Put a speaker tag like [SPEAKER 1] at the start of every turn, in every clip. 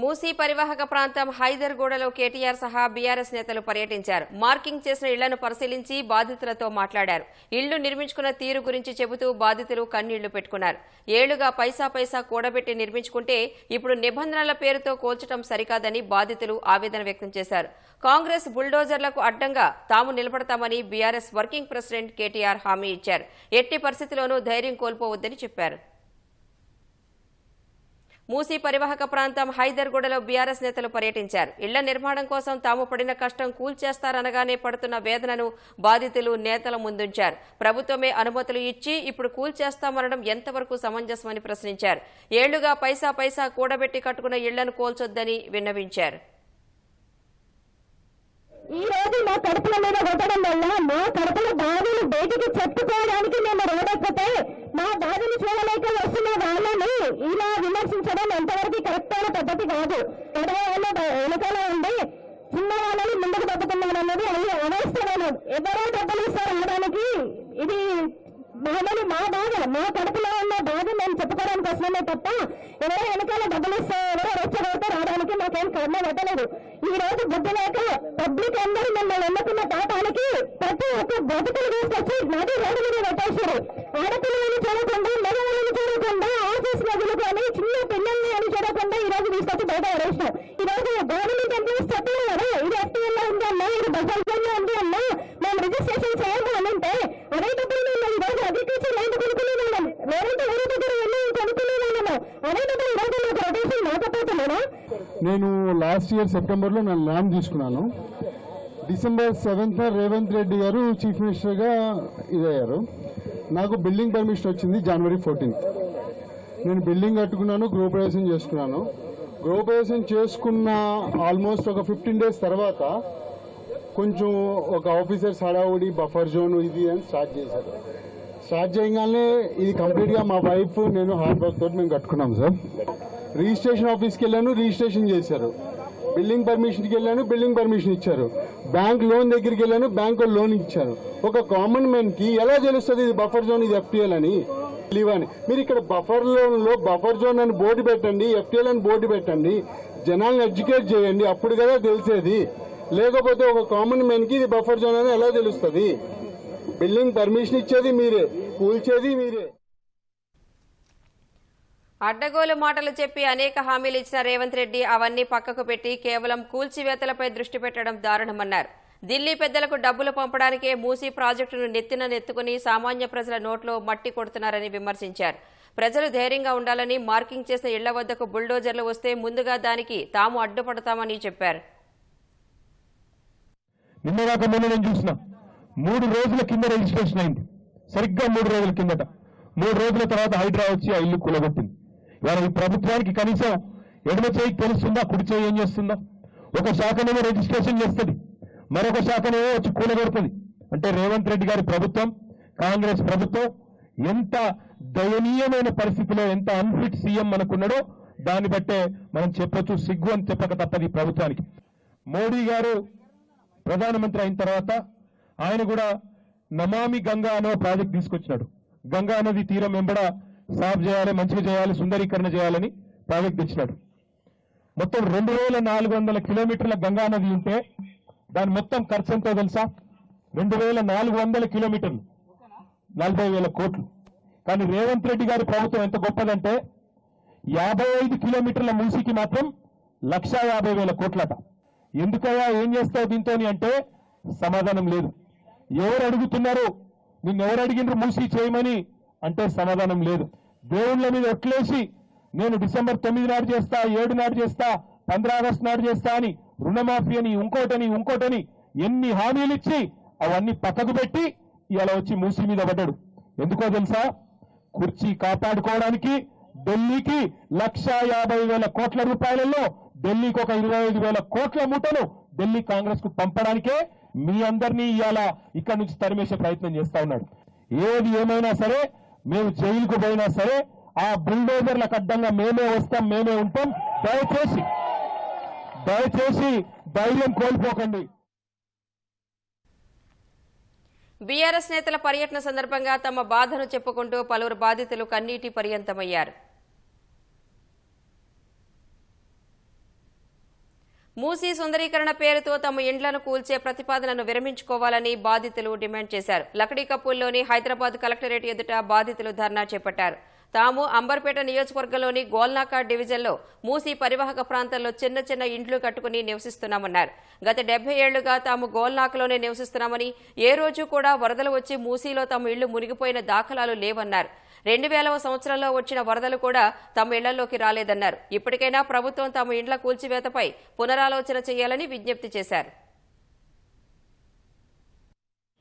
[SPEAKER 1] మూసీ పరివాహక ప్రాంతం హైదర్గూడలో కేటీఆర్ సహా బీఆర్ఎస్ నేతలు పర్యటించారు. మార్కింగ్ చేసిన ఇళ్ళను పరిశీలించి బాధితులతో మాట్లాడారు. ఇళ్ళు నిర్మించుకున్న తీరు గురించి చెబుతూ బాధితులు కన్నీళ్ళు పెట్టుకున్నారు. ఏళ్ళుగా పైసా పైసా కూడబెట్టి నిర్మించుకుంటే ఇప్పుడు నిబంధనల పేరుతో కోల్చడం సరికాదని బాధితులు ఆవేదన వ్యక్తం చేశారు. కాంగ్రెస్ బుల్డోజర్లకు అడ్డంగా తాము నిలబడతామని బీఆర్ఎస్ వర్కింగ్ ప్రెసిడెంట్ కేటీఆర్ హామీ ఇచ్చారు. ఎట్టి పరిస్థితిలోనూ ధైర్యం కోల్పోవద్దని చెప్పారు. మూసీ పరివాహక ప్రాంతం హైదర్గూడలో బీఆర్ఎస్ నేతలు పర్యటించారు. ఇళ్ళ నిర్మాణం కోసం తాము పడిన కష్టం కూల్చేస్తారనగానే పడుతున్న వేదనను బాధితులు నేతల ముందుంచారు. ప్రభుత్వమే అనుమతులు ఇచ్చి ఇప్పుడు కూల్చేస్తామనడం ఎంతవరకు సమంజసమని ప్రశ్నించారు. ఏళ్ళుగా పైసా పైసా కూడబెట్టి కట్టుకున్న ఇళ్ళను కోల్చొద్దని విన్నవించారు.
[SPEAKER 2] ఈ రోజు మా కడుపుల మీద కొట్టడం వల్ల మా కడుపుల బాధలు బయటికి చెప్పుకోవడానికి మేము రోడెక్కితే మా బాధను చూడలేక వస్తున్న వాళ్ళని ఇలా చేయడం ఎంతవరకు కరెక్ట్ అయిన పద్ధతి కాదు. పెద్ద వెనకాల ఉండి చిన్న వాళ్ళని ముందుకు దెబ్బతున్నాం అనేది అది అవస్థలను ఎవరో దెబ్బలు ఇస్తారు అనడానికి ఇది బాధలు మా బాధ మా కడుపులో ఉన్న బాధ మేము చెప్పుకోవడానికి వస్తున్నామే తప్ప ఎవరో వెనకాల డబ్బులు ఇస్తే ఎవరో రెచ్చగొడితే రావడానికి మాకేం కర్మ పెట్టలేదు. ఈ రోజు బుద్ధి
[SPEAKER 3] నేను లాస్ట్ ఇయర్ సెప్టెంబర్లో నేను ల్యాండ్ తీసుకున్నాను. డిసెంబర్ సెవెంత్ రేవంత్ రెడ్డి గారు చీఫ్ మినిస్టర్గా ఇదయ్యారు. నాకు బిల్డింగ్ పర్మిషన్ వచ్చింది జనవరి ఫోర్టీన్త్ నేను బిల్డింగ్ కట్టుకున్నాను గృహప్రవేశం చేసుకున్నాను. గృహప్రవేశం చేసుకున్న ఆల్మోస్ట్ ఒక ఫిఫ్టీన్ డేస్ తర్వాత కొంచెం ఒక ఆఫీసర్స్ హడావుడి బఫర్ జోన్ ఇది అని స్టార్ట్ చేశారు. స్టార్ట్ చేయగానే ఇది కంప్లీట్గా మా వైఫ్ నేను హార్డ్ వర్క్ తోటి మేము కట్టుకున్నాం సార్ రిజిస్ట్రేషన్ ఆఫీస్కి వెళ్ళాను రిజిస్ట్రేషన్ చేశారు. బిల్డింగ్ పర్మిషన్కి వెళ్ళాను బిల్డింగ్ పర్మిషన్ ఇచ్చారు. బ్యాంక్ లోన్ దగ్గరికి వెళ్ళాను బ్యాంకు లోన్ ఇచ్చారు. ఒక కామన్ మ్యాన్కి ఎలా తెలుస్తుంది ఇది బఫర్ జోన్ ఇది ఎఫ్టీఎల్ అని? లీవ్ అని. మీరు ఇక్కడ బఫర్ లోన్లో బఫర్ జోన్ అని బోర్డు పెట్టండి ఎఫ్టీఎల్ అని బోర్డు పెట్టండి. జనాలను ఎడ్యుకేట్ చేయండి అప్పుడు కదా తెలిసేది. లేకపోతే ఒక కామన్ మ్యాన్కి ఇది బఫర్ జోన్ అని ఎలా తెలుస్తుంది? బిల్డింగ్ పర్మిషన్ ఇచ్చేది మీరే కూల్చేది మీరే.
[SPEAKER 1] అడ్డగోలు మాటలు చెప్పి అనేక హామీలు ఇచ్చిన రేవంత్ రెడ్డి అవన్నీ పక్కకు పెట్టి కేవలం కూల్చివేతలపై దృష్టి పెట్టడం దారుణమన్నారు. ఢిల్లీ పెద్దలకు డబ్బులు పంపడానికే మూసీ ప్రాజెక్టును నెత్తిన నెత్తుకుని సామాన్య ప్రజల నోట్లో మట్టి కొడుతున్నారని విమర్శించారు. ప్రజలు ధైర్యంగా ఉండాలని మార్కింగ్ చేసిన ఇళ్ళ వద్దకు బుల్డోజర్లు వస్తే ముందుగా దానికి తాము అడ్డుపడతామని చెప్పారు.
[SPEAKER 4] నిన్నగాక మొన్న నేను చూసిన. మూడు రోజుల కింద రిజిస్ట్రేషన్ అయింది. సరిగ్గా మూడు రోజుల కిందట. మూడు రోజుల తర్వాత హైడ్రా వచ్చి ఆ ఇల్లు కూలగొట్టింది. ఇవాళ ఈ ప్రభుత్వానికి కనీసం ఎడమ చేయికి తెలుస్తుందా కుడి చేయి ఏం చేస్తుందా? ఒక శాఖనేమో రిజిస్ట్రేషన్ చేస్తుంది మరొక శాఖనేమో వచ్చి కూలగొడుతుంది. అంటే రేవంత్ రెడ్డి గారి ప్రభుత్వం కాంగ్రెస్ ప్రభుత్వం ఎంత దయనీయమైన పరిస్థితిలో ఎంత అన్ఫిట్ సీఎం మనకున్నాడో దాన్ని బట్టే మనం చెప్పొచ్చు సిగ్గు అని చెప్పక తప్పది ప్రభుత్వానికి. మోడీ గారు ప్రధానమంత్రి అయిన తర్వాత ఆయన కూడా నమామి గంగా అనే ప్రాజెక్ట్ తీసుకొచ్చినాడు. గంగా నది తీరం వెంబడ సాఫ్ చేయాలి మంచిగా చేయాలి సుందరీకరణ చేయాలని ప్రాజెక్ట్ తెచ్చినాడు మొత్తం రెండు వేల నాలుగు వందల కిలోమీటర్ల గంగా నది ఉంటే దాని మొత్తం ఖర్చు ఎంతో తెలుసా? రెండు వేల నాలుగు వందల కిలోమీటర్లు. నలభై వేల కోట్లు. కానీ రేవంత్ రెడ్డి గారి ప్రభుత్వం ఎంత గొప్పదంటే యాభై ఐదు కిలోమీటర్ల మూసికి మాత్రం లక్ష యాభై వేల కోట్లట. ఎందుకయ్యా ఏం చేస్తావు దీంతో అంటే సమాధానం లేదు. ఎవరు అడుగుతున్నారు? నిన్ను ఎవరు అడిగినారు మూసి చేయమని? అంటే సమాధానం లేదు. దేవుళ్ళ మీద ఒట్లేసి నేను డిసెంబర్ తొమ్మిది నాడు చేస్తా ఏడు నాడు చేస్తా పంద్రా ఆగస్టు నాడు చేస్తా అని రుణమాఫీ అని ఇంకోటని ఇంకోటని ఎన్ని హామీలు ఇచ్చి అవన్నీ పక్కకు పెట్టి ఇలా వచ్చి మూసి మీద పడ్డాడు. ఎందుకో తెలుసా? కుర్చీ కాపాడుకోవడానికి ఢిల్లీకి లక్ష యాభై వేల కోట్ల రూపాయలలో ఢిల్లీకి ఒక ఇరవై ఐదు వేల కోట్ల మూటలు ఢిల్లీ కాంగ్రెస్కు పంపడానికే మీ అందరినీ ఇవాళ ఇక్కడి నుంచి తరిమేసే ప్రయత్నం చేస్తా ఉన్నాడు. ఏది ఏమైనా సరే మేము జైలుకు పోయినా సరే ఆ బుల్డోజర్లకు అడ్డంగా మేమే వస్తాం మేమే ఉంటాం. దయచేసి దయచేసి ధైర్యం కోల్పోకండి.
[SPEAKER 1] బీఆర్ఎస్ నేతల పర్యటన సందర్భంగా తమ బాధను చెప్పుకుంటూ పలువురు బాధితులు కన్నీటి పర్యంతమయ్యారు. మూసీ సుందరీకరణ పేరుతో తమ ఇండ్లను కూల్చే ప్రతిపాదనను విరమించుకోవాలని బాధితులు డిమాండ్ చేశారు. లకడీ కప్పుల్లోని హైదరాబాద్ కలెక్టరేట్ ఎదుట బాధితులు ధర్నా చేపట్టారు. తాము అంబర్పేట నియోజకవర్గంలోని గోల్నాకా డివిజన్లో మూసీ పరివాహక ప్రాంతంలో చిన్న చిన్న ఇండ్లు కట్టుకుని నివసిస్తున్నామన్నారు. గత డెబ్బై ఏళ్ళుగా తాము గోల్నాకలోనే నివసిస్తున్నామని ఏ రోజు కూడా వరదలు వచ్చి మూసీలో తమ ఇళ్ళు మునిగిపోయిన దాఖలాలు లేవన్నారు. రెండు వేలవ సంవత్సరంలో వచ్చిన వరదలు కూడా తమ ఇళ్ళలోకి రాలేదన్నారు. ఇప్పటికైనా ప్రభుత్వం తమ ఇండ్ల కూల్చివేతపై పునరాలోచన చేయాలని విజ్ఞప్తి చేశారు.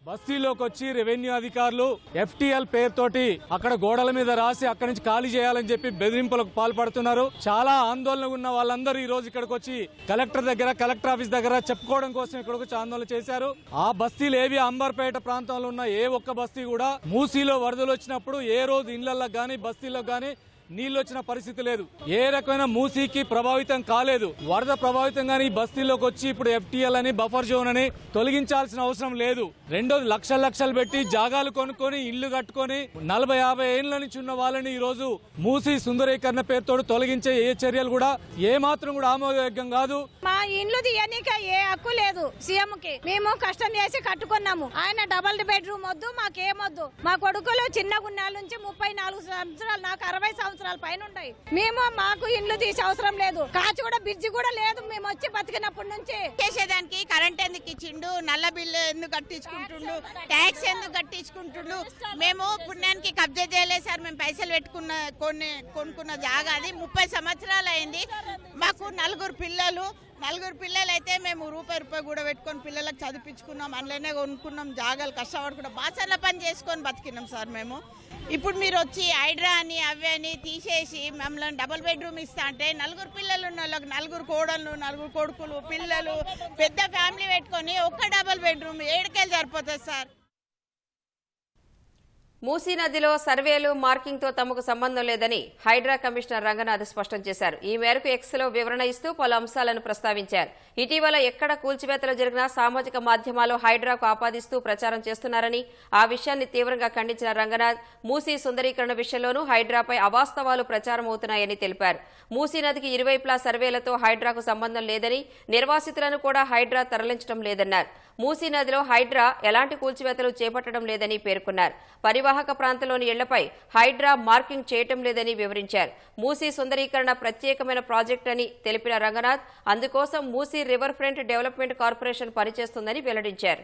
[SPEAKER 5] బస్తీలోకి వచ్చి రెవెన్యూ అధికారులు ఎఫ్టీఎల్ పేరుతోటి అక్కడ గోడల మీద రాసి అక్కడి నుంచి ఖాళీ చేయాలని చెప్పి బెదిరింపులకు పాల్పడుతున్నారు. చాలా ఆందోళన ఉన్న వాళ్ళందరూ ఈ రోజు ఇక్కడికి వచ్చి కలెక్టర్ దగ్గర కలెక్టర్ ఆఫీస్ దగ్గర చెప్పుకోవడం కోసం ఇక్కడికి వచ్చి ఆందోళన చేశారు. ఆ బస్తీలు ఏవి అంబర్పేట ప్రాంతంలో ఉన్న ఏ ఒక్క బస్తీ కూడా మూసీలో వరదలు వచ్చినప్పుడు ఏ రోజు ఇళ్ళలో గానీ బస్తీలో గానీ నీళ్ళు వచ్చిన పరిస్థితి లేదు. ఏ రకమైన మూసీకి ప్రభావితం కాలేదు. వరద ప్రభావితం గానీ ఈ బస్తీలోకి వచ్చి ఇప్పుడు ఎఫ్టీఎల్ అని బఫర్ జోన్ అని తొలగించాల్సిన అవసరం లేదు. రెండోది లక్షల లక్షలు పెట్టి జాగాలు కొనుక్కొని ఇల్లు కట్టుకొని నలభై యాభై ఏళ్ళ నుంచి ఉన్న వాళ్ళని ఈ రోజు మూసీ సుందరీకరణ పేరుతో తొలగించే ఏ చర్యలు కూడా ఏ మాత్రం కూడా ఆమోదయోగ్యం కాదు.
[SPEAKER 6] మా ఇండ్లు తీయనీక ఏ హక్కు లేదు సీఎం కి మేము కష్టం చేసి కట్టుకున్నాము. ఆయన డబల్ బెడ్రూమ్ వద్దు మాకేమొద్దు మా కొడుకులు చిన్న గున్నాల నుంచి ముప్పై సంవత్సరాలు నాకు అరవై సంవత్సరాల పైన ఉంటాయి మేము మాకు ఇండ్లు తీసే అవసరం లేదు. కాచి కూడా బ్రిడ్జి కూడా లేదు. మేము వచ్చి బతికినప్పటి నుంచి.
[SPEAKER 7] చేసేదానికి కరెంట్ ఎందుకు ఇచ్చిండు? నల్ల బిల్లు ఎందుకు కట్టించుకుంటుండు? ట్యాక్స్ ఎందుకు కట్టించుకుంటుండు? మేము పుణ్యానికి కబ్జా చేయలేదు సార్. మేము పైసలు పెట్టుకున్న కొన్ని కొనుక్కున్న జాగా అది. ముప్పై సంవత్సరాలు అయింది. మాకు నలుగురు పిల్లలు నలుగురు పిల్లలు అయితే మేము రూపాయి రూపాయి కూడా పెట్టుకొని పిల్లలకు చదివించుకున్నాం అందులోనే కొనుక్కున్నాం జాగాలు కష్టపడుకున్నాం బాసర్ల పని చేసుకొని బతికినాం సార్ మేము. ఇప్పుడు మీరు వచ్చి హైడ్రా అని అవి అని తీసేసి మమ్మల్ని డబుల్ బెడ్రూమ్ ఇస్తా అంటే నలుగురు పిల్లలు ఉన్న వాళ్ళకి నలుగురు కోడళ్ళు నలుగురు కొడుకులు పిల్లలు పెద్ద ఫ్యామిలీ పెట్టుకొని ఒక్క డబుల్ బెడ్రూమ్ ఏడుకెళ్ళి సరిపోతుంది సార్.
[SPEAKER 1] మూసీ నదిలో సర్వేలు మార్కింగ్తో తమకు సంబంధం లేదని హైడ్రా కమిషనర్ రంగనాథ్ స్పష్టం చేశారు. ఈ మేరకు ఎక్స్లో వివరణ ఇస్తూ పలు అంశాలను ప్రస్తావించారు. ఇటీవల ఎక్కడ కూల్చివేతలు జరిగినా సామాజిక మాధ్యమాలు హైడ్రాకు ఆపాదిస్తూ ప్రచారం చేస్తున్నారని ఆ విషయాన్ని తీవ్రంగా ఖండించిన రంగనాథ్ మూసీ సుందరీకరణ విషయంలోనూ హైడ్రాపై అవాస్తవాలు ప్రచారం అవుతున్నాయని తెలిపారు. మూసీ నదికి ఇరువైపులా సర్వేలతో హైడ్రాకు సంబంధం లేదని నిర్వాసితులను కూడా హైడ్రా తరలించడం లేదన్నారు. మూసీ నదిలో హైడ్రా ఎలాంటి కూల్చివేతలు చేపట్టడం లేదని పేర్కొన్నారు. పరివాహక ప్రాంతంలోని ఇళ్ళపై హైడ్రా మార్కింగ్ చేయటం లేదని వివరించారు. మూసీ సుందరీకరణ ప్రత్యేకమైన ప్రాజెక్ట్ అని తెలిపిన రంగనాథ్ అందుకోసం Musi river front development corporation పనిచేస్తుందని వెల్లడించారు.